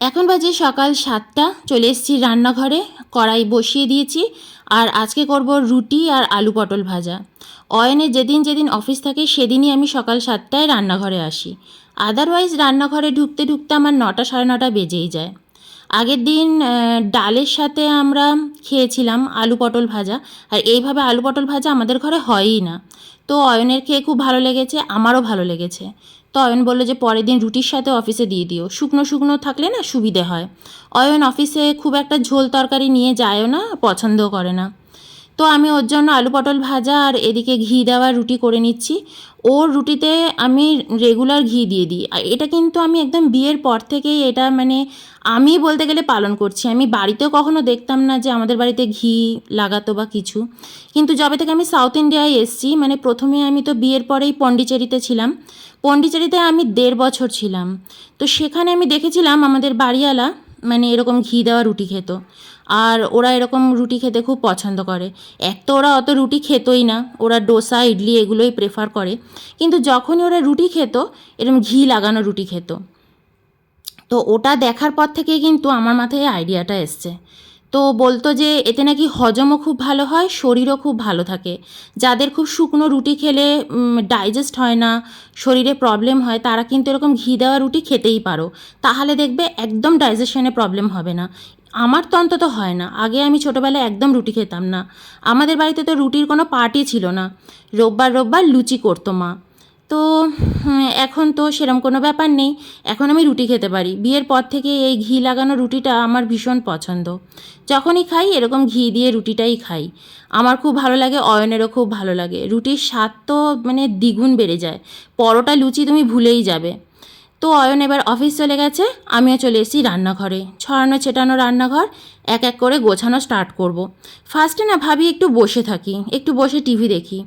এখন বাজে সকাল সাতটা, চলে এসেছি রান্নাঘরে, কড়াই বসিয়ে দিয়েছি, আর আজকে করব রুটি আর আলু পটল ভাজা। অয়নে যেদিন যেদিন অফিস থাকে, সেদিনই আমি সকাল সাতটায় রান্নাঘরে আসি। আদারওয়াইজ রান্নাঘরে ঢুকতে ঢুকতে আমার নটা সাড়ে নটা বেজেই যায়। আগের দিন ডালের সাথে আমরা খেয়েছিলাম আলু পটল ভাজা, আর এইভাবে আলু পটল ভাজা আমাদের ঘরে হয়ই না। তো অয়নের খেয়ে খুব ভালো লেগেছে, আমারও ভালো লেগেছে। তো অয়ন বলল যে পরের দিন রুটির সাথে অফিসে দিয়ে দিও। শুকনো শুকনো থাকলে না সুবিধে হয়। অয়ন অফিসে খুব একটা ঝোল তরকারি নিয়ে যায়ও না, পছন্দও করে না। তো আমি ওর জন্য আলু পটল ভাজা আর এদিকে ঘি দেওয়া রুটি করে নিচ্ছি। ওর রুটিতে আমি রেগুলার ঘি দিয়ে দিই। এটা কিন্তু আমি একদম বিয়ের পর থেকেই এটা মানে আমি বলতে গেলে পালন করছি। আমি বাড়িতেও কখনো দেখতাম না যে আমাদের বাড়িতে ঘি লাগাতো বা কিছু। কিন্তু যবে থেকে আমি সাউথ ইন্ডিয়ায় এসেছি মানে প্রথমে আমি তো বিয়ের পরেই পন্ডিচেরিতে ছিলাম। পন্ডিচেরিতে আমি দেড় বছর ছিলাম। তো সেখানে আমি দেখেছিলাম আমাদের বাড়িওয়ালা মানে এরকম ঘি দেওয়া রুটি খেত। আর ওরা এরকম রুটি খেতে খুব পছন্দ করে। এক তো ওরা অত রুটি খেতই না, ওরা ডোসা, ইডলি এগুলোই প্রেফার করে। কিন্তু যখনই ওরা রুটি খেত এরকম ঘি লাগানো রুটি খেত। তো ওটা দেখার পর থেকে কিন্তু আমার মাথায় আইডিয়াটা এসছে। তো বলতো যে, এতে নাকি হজমও খুব ভালো হয়, শরীরও খুব ভালো থাকে। যাদের খুব শুকনো রুটি খেলে ডাইজেস্ট হয় না, শরীরে প্রবলেম হয়, তারা কিন্তু এরকম ঘি দেওয়া রুটি খেতেই পারো। তাহলে দেখবে একদম ডাইজেশনে প্রবলেম হবে না। আমার তো অন্তত হয় না। আগে আমি ছোটোবেলায় একদম রুটি খেতাম না। আমাদের বাড়িতে তো রুটির কোনো পার্টি ছিল না। রোববার রোববার লুচি করতো মা। তো এখন তো সেরম কোনো ব্যাপার নেই। এখন আমি রুটি খেতে পারি। বিয়ের পর থেকে এই ঘি লাগানো রুটিটা আমার ভীষণ পছন্দ। যখনই খাই, এরকম ঘি দিয়ে রুটিটাই খাই। আমার খুব ভালো লাগে, অয়নেরও খুব ভালো লাগে। রুটির স্বাদ তো মানে দ্বিগুণ বেড়ে যায়। পরোটা, লুচি তুমি ভুলেই যাবে। তো অয়ন এবার অফিস চলে গেছে, আমিও চলে এসেছি রান্নাঘরে। ছড়ানো, ছেটানো রান্নাঘর, এক এক করে গোছানো স্টার্ট করব। ফার্স্টে না ভাবি একটু বসে থাকি, একটু বসে টিভি দেখি।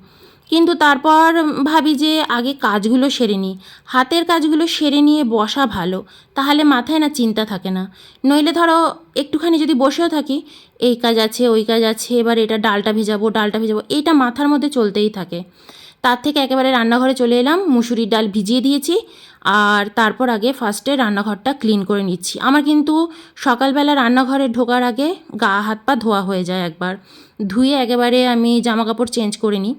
কিন্তু তারপর ভাবি যে আগে কাজগুলো সেরে নিই। হাতের কাজগুলো সেরে নিয়ে বসা ভালো, তাহলে মাথায় না চিন্তা থাকে না। নইলে ধরো একটুখানি যদি বসেও থাকি, এই কাজ আছে, ওই কাজ আছে, এবার এটা ডালটা ভেজাবো ডালটা ভেজাবো এইটা মাথার মধ্যে চলতেই থাকে। তার থেকে একেবারে রান্নাঘরে চলে এলাম, মুসুরির ডাল ভিজিয়ে দিয়েছি, আর তারপর আগে ফার্স্টে রান্নাঘরটা ক্লিন করে নিচ্ছি। আমার কিন্তু সকালবেলা রান্নাঘরে ঢোকার আগে গা হাত পা ধোয়া হয়ে যায় একবার। ধুয়ে একেবারে আমি জামা কাপড় চেঞ্জ করে নিই।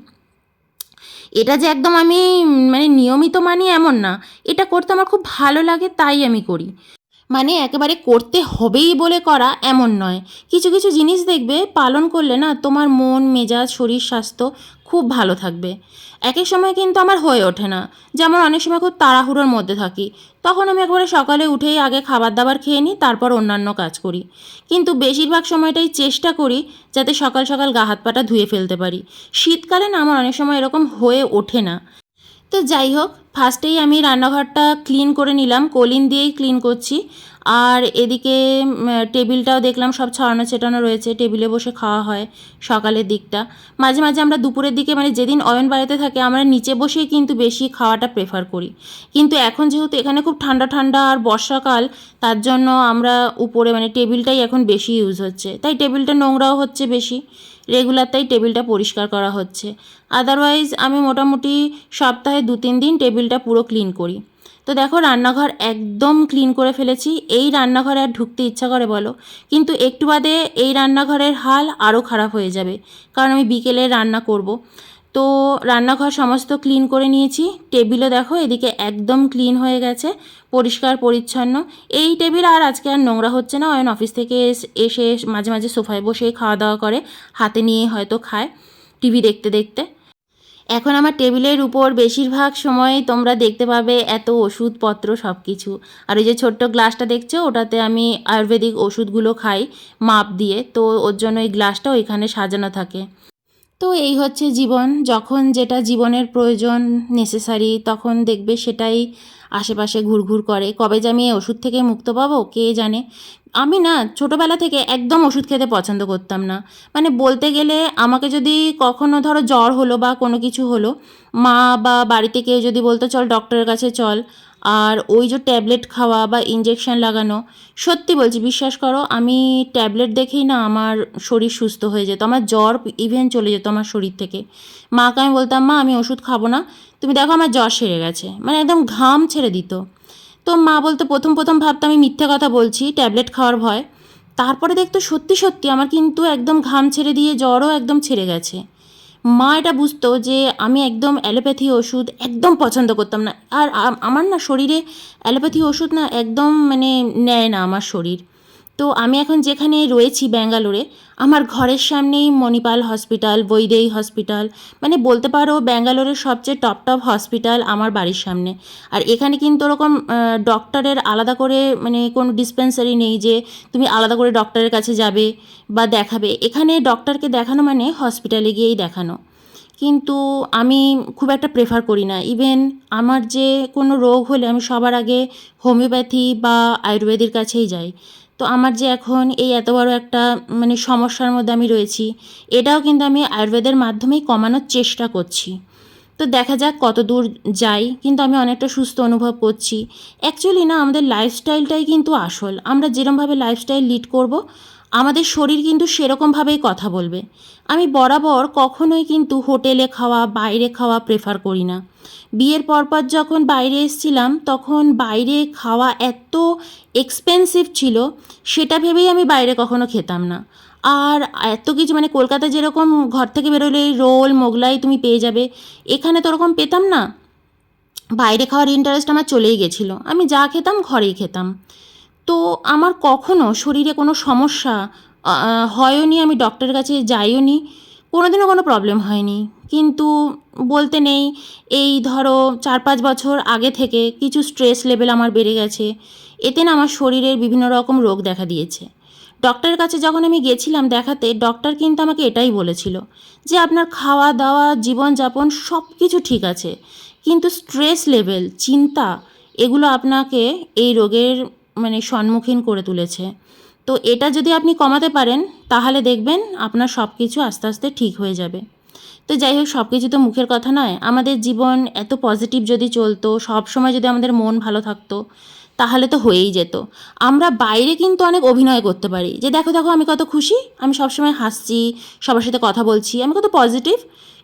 এটা যে একদম আমি মানে নিয়মিত মানি এমন না। এটা করতে আমার খুব ভালো লাগে, তাই আমি করি। মানে একেবারে করতে হবেই বলে করা এমন নয়। কিছু কিছু জিনিস দেখবে, পালন করলে না তোমার মন, মেজাজ, শরীর, স্বাস্থ্য খুব ভালো থাকবে। এক এক সময় কিন্তু আমার হয়ে ওঠে না। যেমন অনেক সময় খুব তাড়াহুড়োর মধ্যে থাকি। তখন আমি একবারে সকালে উঠেই আগে খাবার দাবার খেয়ে নিই, তারপর অন্যান্য কাজ করি। কিন্তু বেশিরভাগ সময়টাই চেষ্টা করি যাতে সকাল সকাল গা হাত পাটা ধুয়ে ফেলতে পারি। শীতকালে না আমার অনেক সময় এরকম হয়ে ওঠে না। তো যাই হোক ফার্স্টেই আমি রান্নাঘরটা ক্লিন করে নিলাম, কলিন দিয়েই ক্লিন করছি। আর এদিকে টেবিলটাও দেখলাম সব ছড়ানো ছেটানো রয়েছে, টেবিলে বসে খাওয়া হয় সকালের দিকটা। মাঝে মাঝে আমরা দুপুরের দিকে মানে যেদিন অয়ন বাড়িতে থাকে, আমরা নিচে বসেই কিন্তু বেশি খাওয়াটা প্রেফার করি। কিন্তু এখন যেহেতু এখানে খুব ঠান্ডা ঠান্ডা আর বর্ষাকাল, তার জন্য আমরা উপরে মানে টেবিলটাই এখন বেশি ইউজ হচ্ছে। তাই টেবিলটা নোংরাও হচ্ছে বেশি রেগুলার তাই টেবিলটা পরিষ্কার করা হচ্ছে। আদারওয়াইজ আমি মোটামুটি সপ্তাহে দু তিন দিন টেবিলটা পুরো ক্লিন করি। তো দেখো রান্নাঘর একদম ক্লিন করে ফেলেছি। এই রান্নাঘরে আর ঢুকতে ইচ্ছা করে বলো। কিন্তু একটু বাদে এই রান্নাঘরের হাল আরও খারাপ হয়ে যাবে, কারণ আমি বিকেলে রান্না করব। তো রান্নাঘর সমস্ত ক্লিন করে নিয়েছি। টেবিলও দেখো এদিকে একদম ক্লিন হয়ে গেছে, পরিষ্কার, পরিচ্ছন্ন। এই টেবিল আর আজকে আর নোংরা হচ্ছে না। অয়ন অফিস থেকে এস- মাঝে মাঝে সোফায় বসে খাওয়া দাওয়া করে, হাতে নিয়ে হয়তো খায় টিভি দেখতে দেখতে। এখন আমার টেবিলের উপর বেশিরভাগ সময় তোমরা দেখতে পাবে এত ওষুধপত্র সব কিছু আর ওই যে ছোট্ট গ্লাসটা দেখছ, ওটাতে আমি আয়ুর্বেদিক ওষুধগুলো খাই মাপ দিয়ে, তো ওর জন্য এই গ্লাসটা ওইখানে সাজানো থাকে। তো এই হচ্ছে জীবন। যখন যেটা জীবনের প্রয়োজন নেসেসারি তখন দেখবে সেটাই আশেপাশে ঘুরঘুর করে। কবে যে আমি ওষুধ থেকে মুক্ত পাবো, কে জানে? আমি না ছোটোবেলা থেকে একদম ওষুধ খেতে পছন্দ করতাম না। মানে বলতে গেলে আমাকে যদি কখনো ধরো জ্বর হলো বা কোনো কিছু হলো, মা বা বাড়িতে কেউ যদি বলতো, চল ডক্টরের কাছে চল। আর ওই যে ট্যাবলেট খাওয়া বা ইঞ্জেকশন লাগানো, সত্যি বলছি, বিশ্বাস করো, আমি ট্যাবলেট দেখেই না আমার শরীর সুস্থ হয়ে যেত। আমার জ্বর ইভেন চলে যেত আমার শরীর থেকে। মাকে আমি বলতাম, মা, আমি ওষুধ খাব না। তুমি দেখো আমার জ্বর সেরে গেছে। মানে একদম ঘাম ছেড়ে দিত। তো মা বলতে, প্রথম প্রথম ভাবতো আমি মিথ্যা কথা বলছি, ট্যাবলেট খাওয়ার ভয়। তারপরে দেখতো, সত্যি সত্যি, আমার কিন্তু একদম ঘাম ছেড়ে দিয়ে জ্বরও একদম ছেড়ে গেছে। মা এটা বুঝতো যে আমি একদম অ্যালোপ্যাথি ওষুধ একদম পছন্দ করতাম না। আর আমার না শরীরে অ্যালোপ্যাথি ওষুধ না একদম মানে নেয় না আমার শরীর। তো আমি এখন যেখানে রয়েছি ব্যাঙ্গালোরে, আমার ঘরের সামনেই মণিপাল হসপিটাল বৈদেই হসপিটাল মানে বলতে পারো ব্যাঙ্গালোরের সবচেয়ে টপ টপ হসপিটাল আমার বাড়ির সামনে। আর এখানে কিন্তু ওরকম ডক্টরের আলাদা করে মানে কোনো ডিসপেন্সারি নেই যে তুমি আলাদা করে ডক্টরের কাছে যাবে বা দেখাবে। এখানে ডক্টরকে দেখানো মানে হসপিটালে গিয়েই দেখানো। কিন্তু আমি খুব একটা প্রেফার করি না। ইভেন আমার যে কোনো রোগ হলে আমি সবার আগে হোমিওপ্যাথি বা আয়ুর্বেদের কাছেই যাই। তো আমার যে এখন এই এত বড় একটা মানে সমস্যার মধ্যে আমি রয়েছি, এটাও কিন্তু আমি আয়ুর্বেদের মাধ্যমেই কমানোর চেষ্টা করছি। তো দেখা যাক কত দূর যাই, কিন্তু আমি অনেকটা সুস্থ অনুভব করছি। অ্যাকচুয়ালি না, আমাদের লাইফস্টাইলটাই কিন্তু আসল। আমরা যেরমভাবে লাইফস্টাইল লিড করব আমাদের শরীর কিন্তু সেরকমভাবেই কথা বলবে। আমি বরাবর কখনোই কিন্তু হোটেলে খাওয়া, বাইরে খাওয়া প্রেফার করি না। বিয়ের পরপর যখন বাইরে এসেছিলাম, তখন বাইরে খাওয়া এত এক্সপেন্সিভ ছিল, সেটা ভেবেই আমি বাইরে কখনো খেতাম না। আর এত কিছু মানে কলকাতায় যেরকম ঘর থেকে বেরোলে রোল, মোগলাই তুমি পেয়ে যাবে, এখানে তো ওরকম পেতাম না। বাইরে খাওয়ার ইন্টারেস্ট আমার চলেই গেছিল। আমি যা খেতাম, ঘরেই খেতাম। তো আমার কখনো শরীরে কোনো সমস্যা আহ, হয়ওনি আমি ডক্টরের কাছে যাইও নি কোনোদিনও কোনো প্রবলেম হয়নি। কিন্তু বলতে নেই এই ধরো চার পাঁচ বছর আগে থেকে কিছু স্ট্রেস লেভেল আমার বেড়ে গেছে এতে না আমার শরীরের বিভিন্ন রকম রোগ দেখা দিয়েছে। ডক্টরের কাছে যখন আমি গেছিলাম দেখাতে ডক্টর কিন্তু আমাকে এটাই বলেছিল যে আপনার খাওয়া দাওয়া জীবনযাপন সব কিছু ঠিক আছে কিন্তু স্ট্রেস লেভেল চিন্তা এগুলো আপনাকে এই রোগের মানে সম্মুখীন করে তুলেছে। তো এটা যদি আপনি কমাতে পারেন, তাহলে দেখবেন আপনার সব কিছু আস্তে আস্তে ঠিক হয়ে যাবে। তো যাই হোক সব কিছু তো মুখের কথা নয়। আমাদের জীবন এত পজিটিভ যদি চলতো সব সময় যদি আমাদের মন ভালো থাকতো, তাহলে তো হয়েই যেত। আমরা বাইরে কিন্তু অনেক অভিনয় করতে পারি। যে দেখো দেখো, আমি কত খুশি, আমি সবসময় হাসছি, সবার সাথে কথা বলছি, আমি কত পজিটিভ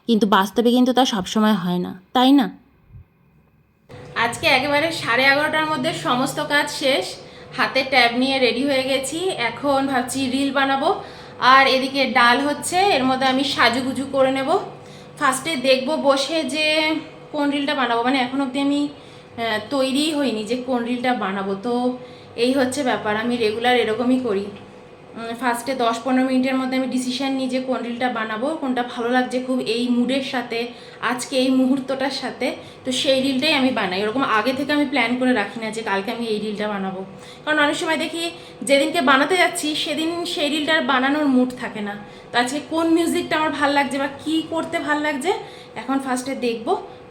কিন্তু বাস্তবে কিন্তু তা সবসময় হয় না। তাই না? আজকে একেবারে সাড়ে এগারোটার মধ্যে সমস্ত কাজ শেষ। হাতে ট্যাব নিয়ে রেডি হয়ে গেছি। এখন ভাবছি রিল বানাবো। আর এদিকে ডাল হচ্ছে, এর মধ্যে আমি সাজুগুজু করে নেব। ফার্স্টে দেখব বসে যে কোন রিলটা বানাবো। মানে এখন অবধি আমি তৈরিই হইনি যে কোন রিলটা বানাবো। তো এই হচ্ছে ব্যাপার। আমি রেগুলার এরকমই করি। ফার্স্টে দশ পনেরো মিনিটের মধ্যে আমি ডিসিশন নিই যে কোন রিলটা বানাবো, কোনটা ভালো লাগছে খুব এই মুডের সাথে, আজকে এই মুহূর্তটার সাথে, তো সেই রিলটাই আমি বানাই। ওরকম আগে থেকে আমি প্ল্যান করে রাখি না যে কালকে আমি এই রিলটা বানাবো। কারণ অনেক সময় দেখি যেদিনকে বানাতে যাচ্ছি, সেদিন সেই রিলটার বানানোর মুড থাকে না। তো আজকে কোন মিউজিকটা আমার ভালো লাগছে বা কী করতে ভালো লাগছে, এখন ফার্স্টে দেখব,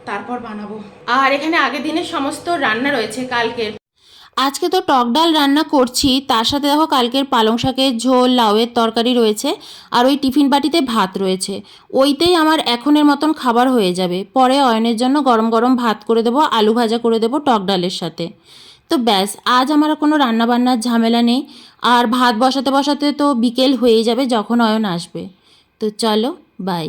তারপর বানাবো। আর এখানে আগের দিনের সমস্ত রান্না রয়েছে কালকের। আজকে তো টক ডাল রান্না করছি, তার সাথে দেখো কালকের পালং শাকের ঝোল, লাউয়ের তরকারি রয়েছে আর ওই টিফিন বাটিতে ভাত রয়েছে। ওইতেই আমার এখনের মতন খাবার হয়ে যাবে। পরে অয়নের জন্য গরম গরম ভাত করে দেবো, আলু ভাজা করে দেবো টক ডালের সাথে। তো ব্যাস, আজ আমার কোনো রান্নাবান্নার ঝামেলা নেই। আর ভাত বসাতে বসাতে তো বিকেল হয়ে যাবে যখন অয়ন আসবে। তো চলো বাই